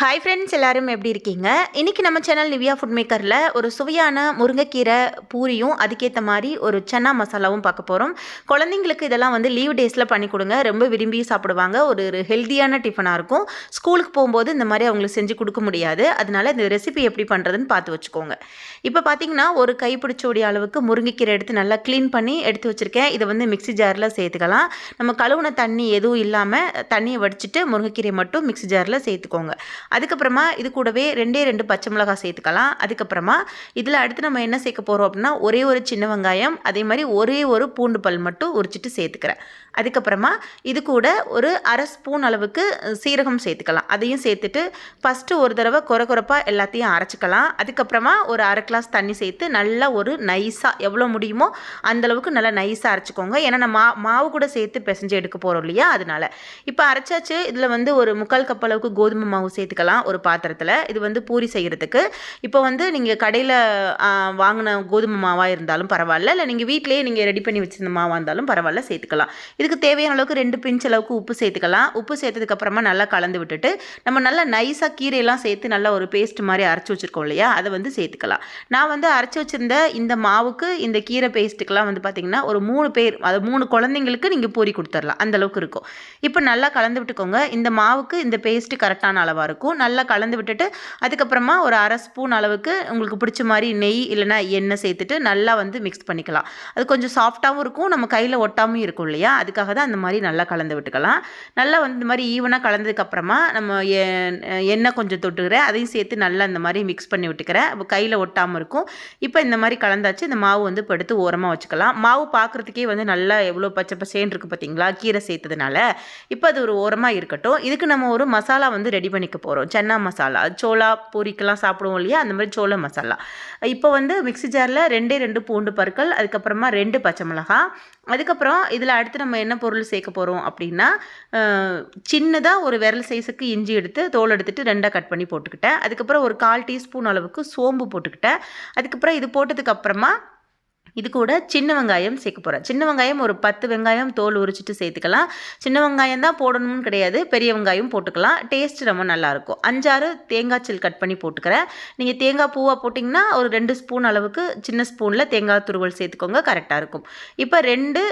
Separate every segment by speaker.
Speaker 1: Hi friends எல்லாரும் எப்படி இருக்கீங்க? இன்றைக்கி நம்ம சேனல் நிவ்யா ஃபுட் மேக்கரில் ஒரு சுவையான முருங்கைக்கீரை பூரியும் அதுக்கேற்ற மாதிரி ஒரு சன்னா மசாலாவும் பார்க்க போகிறோம் குழந்தைங்களுக்கு இதெல்லாம் வந்து லீவ் டேஸில் பண்ணி கொடுங்க. ரொம்ப விரும்பி சாப்பிடுவாங்க. ஒரு ஒரு ஹெல்த்தியான டிஃபனாக இருக்கும். ஸ்கூலுக்கு போகும்போது இந்த மாதிரி அவங்களுக்கு செஞ்சு கொடுக்க முடியாது. அதனால இந்த ரெசிபி எப்படி பண்ணுறதுன்னு பார்த்து வச்சுக்கோங்க. இப்போ பார்த்தீங்கன்னா ஒரு கைப்பிடிச்சோடைய அளவுக்கு முருங்கைக்கீரை எடுத்து நல்லா க்ளீன் பண்ணி எடுத்து வச்சுருக்கேன். இதை வந்து மிக்ஸி ஜாரில் சேர்த்துக்கலாம். நம்ம கழுவுன தண்ணி எதுவும் இல்லாமல் தண்ணியை வடிச்சிட்டு முருங்கைக்கீரை மட்டும் மிக்ஸி ஜாரில் சேர்த்துக்கோங்க. அதுக்கப்புறமா இது கூடவே ரெண்டே ரெண்டு பச்சை மிளகாய் சேர்த்துக்கலாம். அதுக்கப்புறமா இதில் அடுத்து நம்ம என்ன சேர்க்க போகிறோம் அப்படின்னா ஒரே ஒரு சின்ன வெங்காயம் அதே மாதிரி ஒரே ஒரு பூண்டு பல் மட்டும் உரிச்சிட்டு சேர்த்துக்கிறேன். அதுக்கப்புறமா இது கூட ஒரு அரை ஸ்பூன் அளவுக்கு சீரகம் சேர்த்துக்கலாம். அதையும் சேர்த்துட்டு ஃபஸ்ட்டு ஒரு தடவை குறை குறைப்பாக எல்லாத்தையும் அரைச்சிக்கலாம். அதுக்கப்புறமா ஒரு அரை கிளாஸ் தண்ணி சேர்த்து நல்லா ஒரு நைஸாக எவ்வளோ முடியுமோ அந்தளவுக்கு நல்லா நைஸாக அரைச்சிக்கோங்க. ஏன்னா நம்ம மா மாவு கூட சேர்த்து பிசைஞ்சு எடுக்க போகிறோம் இல்லையா? அதனால். இப்போ அரைச்சாச்சு. இதில் வந்து ஒரு முக்கால் கப் அளவுக்கு கோதுமை மாவு சேர்த்துக்கலாம் ஒரு பாத்திரத்தில். இது வந்து பூரி செய்கிறதுக்கு இப்போ வந்து நீங்கள் கடையில் வாங்கின கோதுமை மாவாக இருந்தாலும் பரவாயில்ல. இல்லை நீங்கள் வீட்டிலேயே நீங்கள் ரெடி பண்ணி வச்சிருந்த மாவாக இருந்தாலும் பரவாயில்ல சேர்த்துக்கலாம். இதுக்கு தேவையான அளவுக்கு ரெண்டு பிஞ்ச் அளவுக்கு உப்பு சேர்த்துக்கலாம். உப்பு சேர்த்ததுக்கப்புறமா நல்லா கலந்து விட்டுட்டு நம்ம நல்லா நைஸாக கீரையெல்லாம் சேர்த்து நல்லா ஒரு பேஸ்ட் மாதிரி அரைச்சி வச்சுருக்கோம் இல்லையா? அதை வந்து சேர்த்துக்கலாம். நான் வந்து அரைச்சி வச்சுருந்த இந்த மாவுக்கு இந்த கீரை பேஸ்ட்டுக்கெல்லாம் வந்து பார்த்திங்கன்னா ஒரு மூணு பேர் அது மூணு குழந்தைங்களுக்கு நீங்கள் பூரி கொடுத்துடலாம். அந்த அளவுக்கு இருக்கும். இப்போ நல்லா கலந்து விட்டுக்கோங்க. இந்த மாவுக்கு இந்த பேஸ்ட்டு கரெக்டான அளவாக இருக்கும். நல்லா கலந்து விட்டுட்டு அதுக்கப்புறமா ஒரு அரை ஸ்பூன் அளவுக்கு உங்களுக்கு பிடிச்ச மாதிரி நெய் இல்லைனா எண்ணெய் சேர்த்துட்டு நல்லா வந்து மிக்ஸ் பண்ணிக்கலாம். அது கொஞ்சம் சாஃப்டாகவும் இருக்கும். நம்ம கையில் ஒட்டாமல் இருக்கும் இல்லையா? அதுக்காக தான் அந்த மாதிரி நல்லா கலந்து விட்டுக்கலாம். நல்லா வந்து இந்த மாதிரி ஈவனாக கலந்ததுக்கப்புறமா நம்ம எ- எண்ணெய் கொஞ்சம் தொட்டுக்கிறேன் அதையும் சேர்த்து நல்லா இந்த மாதிரி மிக்ஸ் பண்ணி விட்டுக்கிறேன் அப்போ கையில் ஒட்டாமல் இருக்கும். இப்போ இந்த மாதிரி கலந்தாச்சு இந்த மாவு வந்து இப்போ எடுத்து ஓரமாக வச்சுக்கலாம். மாவு பார்க்குறதுக்கே வந்து நல்லா எவ்வளோ பச்சை பசேன்னு இருக்குது பார்த்தீங்களா கீரை சேர்த்ததுனால. இப்போ அது ஒரு ஓரமாக இருக்கட்டும். இதுக்கு நம்ம ஒரு மசாலா வந்து ரெடி பண்ணிக்க போகிறோம் சன்னா மசாலா சோளா பூரிக்கெல்லாம் சாப்பிடுவோம் இல்லையா? அந்த மாதிரி சோள மசாலா. இப்போ வந்து மிக்ஸி ஜாரில் ரெண்டே ரெண்டு பூண்டு பற்கள் அதுக்கப்புறமா ரெண்டு பச்சை மிளகாய் அதுக்கப்புறம் இதில் அடுத்து நம்ம என்ன பொருள் சேர்க்க போகிறோம் அப்படின்னா சின்னதாக ஒரு விரல் சைஸுக்கு இஞ்சி எடுத்து தோல் எடுத்துட்டு ரெண்டாக கட் பண்ணி போட்டுக்கிட்டேன். அதுக்கப்புறம் ஒரு கால் டீஸ்பூன் அளவுக்கு சோம்பு போட்டுக்கிட்டேன். அதுக்கப்புறம் இது போட்டதுக்கப்புறமா இது கூட சின்ன வெங்காயம் சேர்க்க போகிறேன் சின்ன வெங்காயம் ஒரு பத்து வெங்காயம் தோல் உரிச்சிட்டு சேர்த்துக்கலாம். சின்ன வெங்காயம் தான் போடணும்னு கிடையாது. பெரிய வெங்காயம் போட்டுக்கலாம். டேஸ்ட் ரொம்ப நல்லாயிருக்கும் அஞ்சாறு தேங்காய் சில் கட் பண்ணி போட்டுக்கிறேன். நீங்கள் தேங்காய் பூவாக போட்டிங்கன்னா ஒரு ரெண்டு ஸ்பூன் அளவுக்கு சின்ன ஸ்பூனில் தேங்காய் துருவல் சேர்த்துக்கோங்க. கரெக்டாக இருக்கும். இப்போ ரெண்டு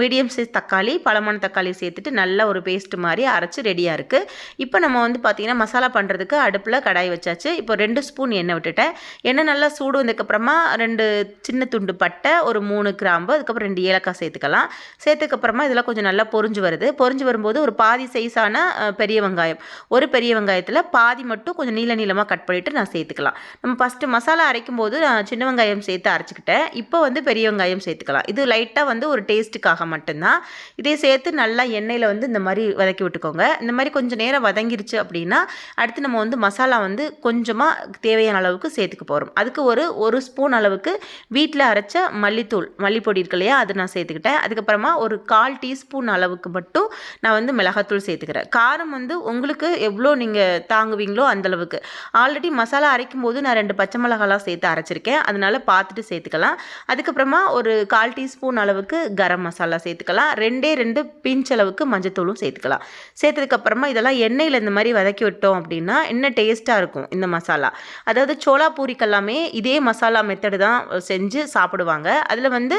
Speaker 1: மீடியம் சைஸ் தக்காளி பழமான தக்காளி சேர்த்துட்டு நல்லா ஒரு பேஸ்ட் மாதிரி அரைச்சி ரெடியாக இருக்குது இப்போ நம்ம வந்து பார்த்திங்கன்னா மசாலா பண்ணுறதுக்கு அடுப்பில் கடாய் வச்சாச்சு. இப்போ ரெண்டு ஸ்பூன் எண்ணெய் விட்டுட்டேன். எண்ணெய் நல்லா சூடு வந்ததுக்கப்புறமா ரெண்டு சின்ன துண்டு பட்டை ஒரு மூணு கிராம்பு அதுக்கப்புறம் ரெண்டு ஏலக்காய் சேர்த்துக்கலாம். சேர்த்துக்கப்புறமா இதெல்லாம் கொஞ்சம் நல்லா பொரிஞ்சு வருது. பொரிஞ்சு வரும்போது ஒரு பாதி சைஸான பெரிய வெங்காயம். ஒரு பெரிய வெங்காயத்தில் பாதி மட்டும் கொஞ்சம் நீள நீளமாக கட் பண்ணிவிட்டு நான் சேர்த்துக்கலாம். நம்ம ஃபஸ்ட்டு மசாலா அரைக்கும் போது நான் சின்ன வெங்காயம் சேர்த்து அரைச்சிக்கிட்டேன். இப்போ வந்து பெரிய வெங்காயம் சேர்த்துக்கலாம். இது லைட்டாக வந்து ஒரு டேஸ்ட்டுக்காக மட்டும்தான். இதே சேர்த்து நல்லா எண்ணெயில் வந்து இந்த மாதிரி வதக்கி விட்டுக்கோங்க. இந்த மாதிரி கொஞ்சம் நேரம் வதங்கிருச்சு அப்படின்னா அடுத்து நம்ம வந்து மசாலா வந்து கொஞ்சமாக தேவையான அளவுக்கு சேர்த்துக்க போகிறோம் அதுக்கு ஒரு ஒரு ஸ்பூன் அளவுக்கு வீட்டில் அரைச்ச மல்லித்தூள் மல்லிப்பொடி இருக்கு இல்லையா? அது நான் சேர்த்துக்கிட்டேன். அதுக்கப்புறமா ஒரு கால் டீஸ்பூன் அளவுக்கு மட்டும் நான் வந்து மிளகாத்தூள் சேர்த்துக்கிறேன். காரம் வந்து உங்களுக்கு எவ்வளோ நீங்கள் தாங்குவீங்களோ அந்தளவுக்கு ஆல்ரெடி மசாலா அரைக்கும் போது நான் ரெண்டு பச்சை மிளகாலாம் சேர்த்து அரைச்சிருக்கேன். அதனால் பார்த்துட்டு சேர்த்துக்கலாம். அதுக்கப்புறமா ஒரு கால் டீஸ்பூன் அளவுக்கு கரம் மசாலா சேர்த்துக்கலாம். ரெண்டே ரெண்டு பிஞ்ச் அளவுக்கு மஞ்சத்தூளும் சேர்த்துக்கலாம். சேர்த்ததுக்கப்புறமா இதெல்லாம் எண்ணெயில் இந்த மாதிரி வதக்கி விட்டோம் அப்படின்னா இன்னும் டேஸ்ட்டாக இருக்கும் இந்த மசாலா. அதாவது சோளா பூரிக்கெல்லாமே இதே மசாலா மெத்தடு தான் செஞ்சு சாப்பிடுவாங்க. அதில் வந்து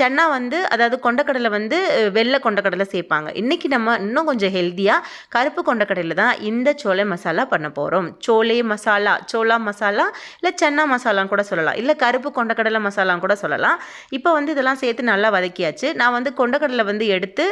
Speaker 1: சென்னா சன்னா வந்து அதாவது கொண்டக்கடலை வந்து வெள்ளை கொண்டக்கடலை சேர்ப்பாங்க. இன்றைக்கி நம்ம இன்னும் கொஞ்சம் ஹெல்த்தியாக கருப்பு கொண்டக்கடலை தான் இந்த சோலை மசாலா பண்ண போகிறோம் சோலே மசாலா சோளா மசாலா இல்லை சன்னா மசாலான்னு கூட சொல்லலாம். இல்லை கருப்பு கொண்டக்கடலை மசாலான்னு கூட சொல்லலாம். இப்போ வந்து இதெல்லாம் சேர்த்து நல்லா வதக்கியாச்சு. நான் வந்து கொண்டக்கடலை வந்து எடுத்து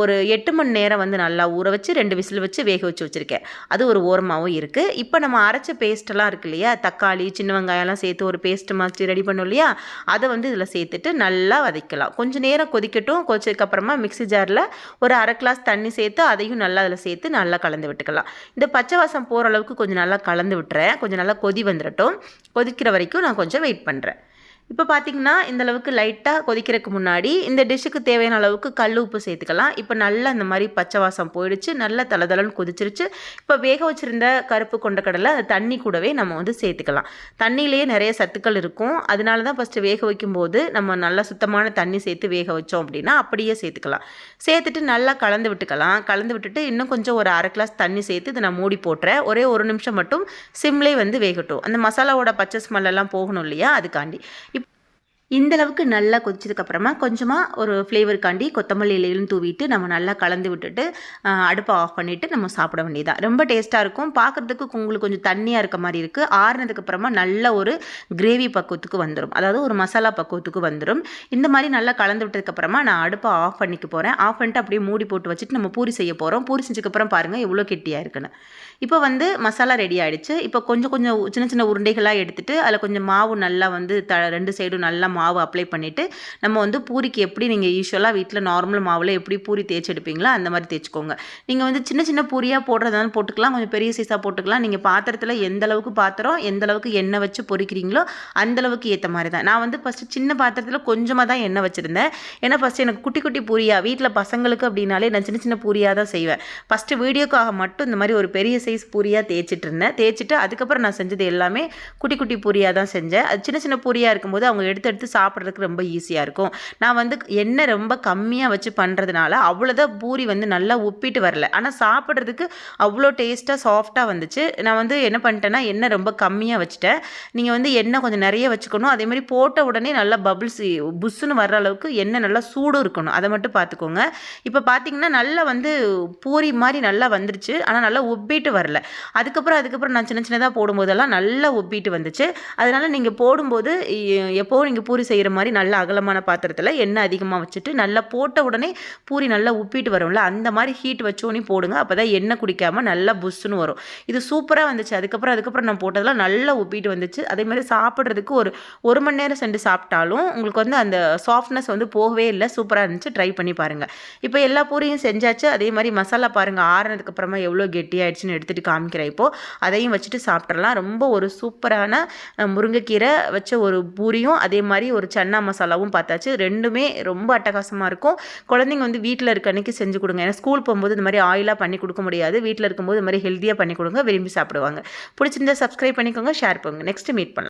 Speaker 1: ஒரு எட்டு மணி நேரம் வந்து நல்லா ஊற வச்சு ரெண்டு விசில் வச்சு வேக வச்சு வச்சுருக்கேன். அது ஒரு ஓரமாகவும் இருக்குது இப்போ நம்ம அரைச்ச பேஸ்ட்டெல்லாம் இருக்கு இல்லையா? தக்காளி சின்ன வெங்காயம்லாம் சேர்த்து ஒரு பேஸ்ட் மாதிரி ரெடி பண்ணோம் இல்லையா? அதை வந்து இதில் சேர்த்துட்டு நல்லா வதக்கலாம். கொஞ்சம் நேரம் கொதிக்கட்டும். கொதிச்சதுக்கப்புறமா மிக்ஸி ஜாரில் ஒரு அரை கிளாஸ் தண்ணி சேர்த்து அதையும் நல்லா அதில் சேர்த்து நல்லா கலந்து விட்டுக்கலாம். இந்த பச்சை வாசம் போகிற அளவுக்கு கொஞ்சம் நல்லா கலந்து விட்டுறேன். கொஞ்சம் நல்லா கொதி வந்துடட்டும் கொதிக்கிற வரைக்கும் நான் கொஞ்சம் வெயிட் பண்ணுறேன் இப்போ பார்த்தீங்கன்னா இந்த அளவுக்கு லைட்டாக கொதிக்கிறதுக்கு முன்னாடி இந்த டிஷ்ஷுக்கு தேவையான அளவுக்கு கல் உப்பு சேர்த்துக்கலாம். இப்போ நல்லா இந்த மாதிரி பச்சை வாசம் போயிடுச்சு. நல்லா தளதளன்னு கொதிச்சிருச்சு. இப்போ வேக வச்சுருந்த கருப்பு கொண்ட கடலை அந்த தண்ணி கூடவே நம்ம வந்து சேர்த்துக்கலாம். தண்ணியிலேயே நிறைய சத்துக்கள் இருக்கும். அதனால தான் ஃபஸ்ட்டு வேக வைக்கும்போது நம்ம நல்லா சுத்தமான தண்ணி சேர்த்து வேக வச்சோம் அப்படின்னா அப்படியே சேர்த்துக்கலாம். சேர்த்துட்டு நல்லா கலந்து விட்டுக்கலாம். கலந்து விட்டுட்டு இன்னும் கொஞ்சம் ஒரு அரை கிளாஸ் தண்ணி சேர்த்து இதை நான் மூடி போட்டுறேன். ஒரே ஒரு நிமிஷம் மட்டும் சிம்லே வந்து வேகட்டும். அந்த மசாலாவோட பச்சை ஸ்மெல்லாம் போகணும் இல்லையா? அதுக்காண்டி. இந்தளவுக்கு இந்த அளவுக்கு நல்லா கொதிச்சதுக்கப்புறமா கொஞ்சமாக ஒரு ஃப்ளேவருக்காண்டி கொத்தமல்லி இலையிலும் தூவிட்டு நம்ம நல்லா கலந்து விட்டுட்டு அடுப்பை ஆஃப் பண்ணிவிட்டு நம்ம சாப்பிட வேண்டியதான் ரொம்ப டேஸ்ட்டாக இருக்கும். பார்க்குறதுக்கு உங்களுக்கு கொஞ்சம் தண்ணியாக இருக்க மாதிரி இருக்குது ஆறுனதுக்கப்புறமா நல்ல ஒரு கிரேவி பக்குவத்துக்கு வந்துடும் அதாவது ஒரு மசாலா பக்குவத்துக்கு வந்துடும் இந்த மாதிரி நல்லா கலந்து விட்டதுக்கப்புறமா நான் அடுப்பை ஆஃப் பண்ணிக்க போகிறேன் ஆஃப் பண்ணிட்டு அப்படியே மூடி போட்டு வச்சுட்டு நம்ம பூரி செய்ய போகிறோம் பூரி செஞ்சதுக்கப்புறம் பாருங்கள் எவ்வளோ கெட்டியாக இருக்குன்னு. இப்போ வந்து மசாலா ரெடி ஆகிடுச்சு இப்போ கொஞ்சம் கொஞ்சம் சின்ன சின்ன உருண்டைகளாக எடுத்துகிட்டு அதில் கொஞ்சம் மாவு நல்லா வந்து த ரெண்டு சைடும் நல்லா மாவு அப்ளை பண்ணிவிட்டு நம்ம வந்து பூரிக்கு எப்படி நீங்கள் யூஸ்வலாக வீட்டில் நார்மல் மாவில் எப்படி பூரி தேய்ச்செடுப்பீங்களோ அந்த மாதிரி தேய்ச்சிக்கோங்க. நீங்கள் வந்து சின்ன சின்ன பூரியாக போடுறதாலும் போட்டுக்கலாம் கொஞ்சம் பெரிய சைஸாக போட்டுக்கலாம். நீங்கள் பாத்திரத்தில் எந்த அளவுக்கு பாத்திரம் எந்த அளவுக்கு எண்ணெய் வச்சு பொறிக்கிறீங்களோ அந்த அளவுக்கு ஏற்ற மாதிரி தான். நான் வந்து ஃபஸ்ட்டு சின்ன பாத்திரத்தில் கொஞ்சமாக தான் எண்ணெய் வச்சுருந்தேன். ஏன்னா ஃபஸ்ட்டு எனக்கு குட்டி குட்டி பூரியாக வீட்டில் பசங்களுக்கு அப்படின்னாலே நான் சின்ன சின்ன பூரியாக தான் செய்வேன். ஃபஸ்ட்டு வீடியோக்காக மட்டும் இந்த மாதிரி ஒரு பெரிய சைஸ் பூரியாக தேய்ச்சிட்டு இருந்தேன். தேய்ச்சிட்டு அதுக்கப்புறம் நான் செஞ்சது எல்லாமே குட்டி குட்டி பூரியாக தான் செஞ்சேன். அது சின்ன சின்ன பூரியாக இருக்கும்போது அவங்க எடுத்து எடுத்து சாப்பிட்றதுக்கு ரொம்ப ஈஸியாக இருக்கும். நான் வந்து எண்ணெய் ரொம்ப கம்மியாக வச்சு பண்ணுறதுனால அவ்வளோதான் பூரி வந்து நல்லா உப்பிட்டு வரல. ஆனால் சாப்பிட்றதுக்கு அவ்வளோ டேஸ்ட்டாக சாஃப்டாக வந்துச்சு. நான் வந்து என்ன பண்ணிட்டேன்னா எண்ணெய் ரொம்ப கம்மியாக வச்சுட்டேன். நீங்கள் வந்து எண்ணெய் கொஞ்சம் நிறைய வச்சுக்கணும். அதேமாதிரி போட்ட உடனே நல்லா பபுள்ஸ் புஷ்ஷுன்னு வர்ற அளவுக்கு எண்ணெய் நல்லா சூடும் இருக்கணும். அதை மட்டும் பார்த்துக்கோங்க. இப்போ பார்த்தீங்கன்னா நல்லா வந்து பூரி மாதிரி நல்லா வந்துருச்சு. ஆனால் நல்லா உப்பிட்டு வரல. அதுக்கப்புறம் அதுக்கப்புறம் நான் சின்ன சின்னதாக போடும்போதெல்லாம் நல்லா உப்பிட்டு வந்துச்சு. அதனால் நீங்கள் போடும்போது எப்போவும் நீங்கள் பூரி செய்கிற மாதிரி நல்ல அகலமான பாத்திரத்தில் எண்ணெய் அதிகமாக வச்சுட்டு நல்லா போட்ட உடனே பூரி நல்லா உப்பிட்டு வரும்ல அந்த மாதிரி ஹீட் வச்சோன்னே போடுங்க. அப்போ தான் எண்ணெய் குடிக்காமல் நல்லா புஷ்ஷுன்னு வரும். இது சூப்பராக வந்துச்சு. அதுக்கப்புறம் அதுக்கப்புறம் நான் போட்டதெல்லாம் நல்லா உப்பிட்டு வந்துச்சு. அதே மாதிரி சாப்பிட்றதுக்கு ஒரு ஒரு மணி நேரம் சென்று சாப்பிட்டாலும் உங்களுக்கு வந்து அந்த சாஃப்ட்னஸ் வந்து போகவே இல்லை. சூப்பராக இருந்துச்சு. ட்ரை பண்ணி பாருங்கள் இப்போ எல்லா பூரியும் செஞ்சாச்சு. அதே மாதிரி மசாலா பாருங்கள் ஆறுனதுக்கப்புறமா எவ்வளோ கெட்டியாயிடுச்சுன்னு எடுத்துகிட்டு காமிக்கிறேன் இப்போது அதையும் வச்சுட்டு சாப்பிட்றலாம் ரொம்ப ஒரு சூப்பரான முருங்கைக்கீரை வச்ச ஒரு பூரியும் அதே மாதிரி ஒரு சன்னா மசாலாவும் பார்த்தாச்சு. ரெண்டுமே ரொம்ப அட்டகாசமாக இருக்கும். குழந்தைங்க வந்து வீட்டில் இருக்க அன்றைக்கி செஞ்சு கொடுங்க. ஏன்னா ஸ்கூல் போகும்போது இந்த மாதிரி ஆயிலாக பண்ணி கொடுக்க முடியாது. வீட்டில் இருக்கும்போது இந்த மாதிரி ஹெல்த்தியாக பண்ணி கொடுங்க. விரும்பி சாப்பிடுவாங்க. பிடிச்சிருந்தா சப்ஸ்கிரைப் பண்ணிக்கோங்க. ஷேர் பண்ணுங்கள் நெக்ஸ்ட் மீட் பண்ணலாம்.